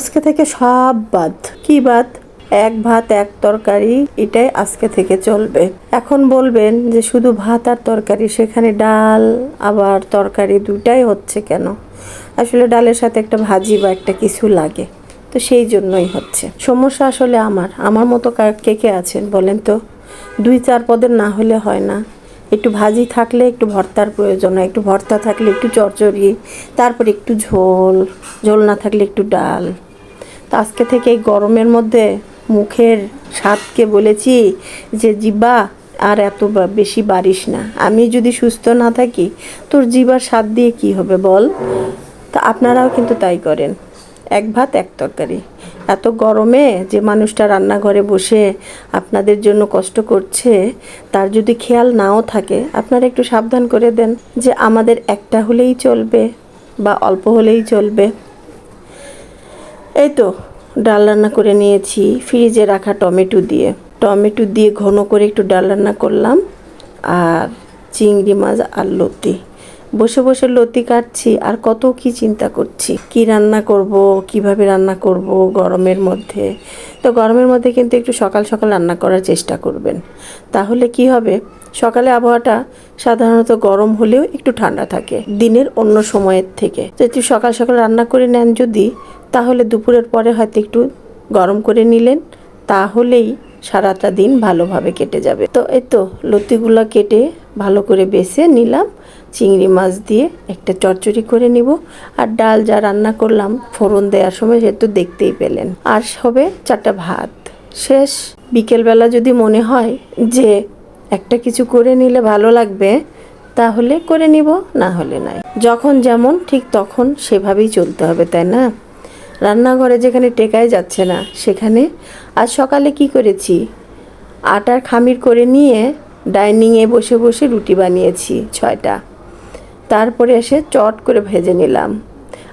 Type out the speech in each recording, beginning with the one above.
আজকে থেকে সব বাদ। কি বাদ? এক ভাত, এক তরকারি, এটাই আজকে থেকে চলবে। এখন বলবেন যে শুধু ভাত আর তরকারি, সেখানে ডাল আবার তরকারি দুটাই হচ্ছে কেন? আসলে ডালের সাথে একটা ভাজি বা একটা কিছু লাগে, তো সেই জন্যই হচ্ছে। সমস্যা আসলে আমার। আমার মতো কা- কে আছেন বলেন তো? দুই চার পদের না হলে হয় না। একটু ভাজি থাকলে একটু ভর্তার প্রয়োজন হয়, একটু ভর্তা থাকলে একটু চচ্চড়ি তারপর একটু ঝোল ঝোল না থাকলে একটু ডাল। আজকে থেকে এই গরমের মধ্যে মুখের স্বাদকে বলেছি যে জিবা আর এত বেশি বাড়িস না। আমি যদি সুস্থ না থাকি, তোর জিবার স্বাদ দিয়ে কি হবে বল? তা আপনারাও কিন্তু তাই করেন। এক ভাত, এক তরকারি। এত গরমে যে মানুষটা রান্নাঘরে বসে আপনাদের জন্য কষ্ট করছে, তার যদি খেয়াল নাও থাকে, আপনারা একটু সাবধান করে দেন যে, আমাদের একটা হলেই চলবে বা অল্প হলেই চলবে। এই তো, ডাল রান্না করে নিয়েছি, ফ্রিজে রাখা টমেটো দিয়ে। টমেটো দিয়ে ঘন করে একটু ডাল রান্না করলাম, আর চিংড়ি মাছ আর লতি। বসে বসে লতি কাটছি, আর কত কি চিন্তা করছি। কি রান্না করব, কীভাবে রান্না করব গরমের মধ্যে? তো গরমের মধ্যে কিন্তু একটু সকাল সকাল রান্না করার চেষ্টা করবেন। তাহলে কি হবে? সকালে আবহাওয়াটা সাধারণত গরম হলেও একটু ঠান্ডা থাকে, দিনের অন্য সময়ের থেকে। যদি সকাল সকাল রান্না করে নেন যদি, তাহলে দুপুরের পরে হয়তো একটু গরম করে নিলেন, তাহলেই সারাটা দিন ভালোভাবে কেটে যাবে। তো এই তো লতিগুলো কেটে ভালো করে বেছে নিলাম, চিংড়ি মাছ দিয়ে একটা চচ্চড়ি করে নিব। আর ডাল যা রান্না করলাম, ফোড়ন দেওয়ার সময় সে তো দেখতেই পেলেন। আর হবে চারটা ভাত। শেষ। বিকেলবেলা যদি মনে হয় যে একটা কিছু করে নিলে ভালো লাগবে, তাহলে করে নিব, না হলে নাই। যখন যেমন, ঠিক তখন সেভাবেই চলতে হবে, তাই না? রান্নাঘরে যেখানে টেকাই যাচ্ছে না, সেখানে আজ সকালে কি করেছি? আটার খামির করে নিয়ে ডাইনিংয়ে বসে বসে রুটি বানিয়েছি, ছয়টা। তারপরে এসে চট করে ভেজে নিলাম।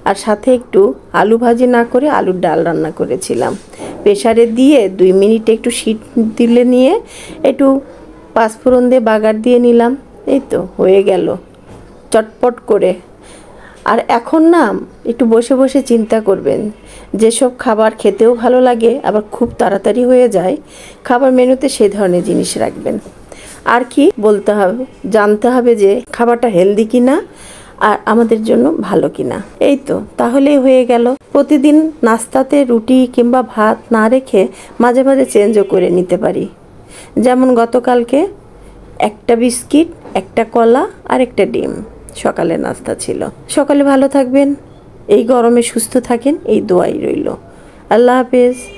আর সাথে একটু আলু ভাজি না করে আলুর ডাল রান্না করেছিলাম। প্রেসারে দিয়ে দুই মিনিট একটু শীত দিলে নিয়ে একটু পাঁচফোড়ন দিয়ে বাগার দিয়ে নিলাম, এই তো হয়ে গেল। চটপট করে। আর এখন না, একটু বসে বসে চিন্তা করবেন। যেসব খাবার খেতেও ভালো লাগে, আবার খুব তাড়াতাড়ি হয়ে যায়, খাবার মেনুতে সে ধরনের জিনিস রাখবেন। আর কি বলতে হবে? জানতে হবে যে খাবারটা হেলদি কি না আর আমাদের জন্য ভালো কিনা। এই তো, তাহলেই হয়ে গেল। প্রতিদিন নাস্তাতে রুটি কিংবা ভাত না রেখে মাঝে মাঝে চেঞ্জও করে নিতে পারি। যেমন গতকালকে একটা বিস্কিট, একটা কলা আর একটা ডিম। সকালে নাস্তা ছিল। সকালে ভালো থাকবেন, এই গরমে সুস্থ থাকেন, এই দোয়াই রইল। আল্লাহ হাফেজ।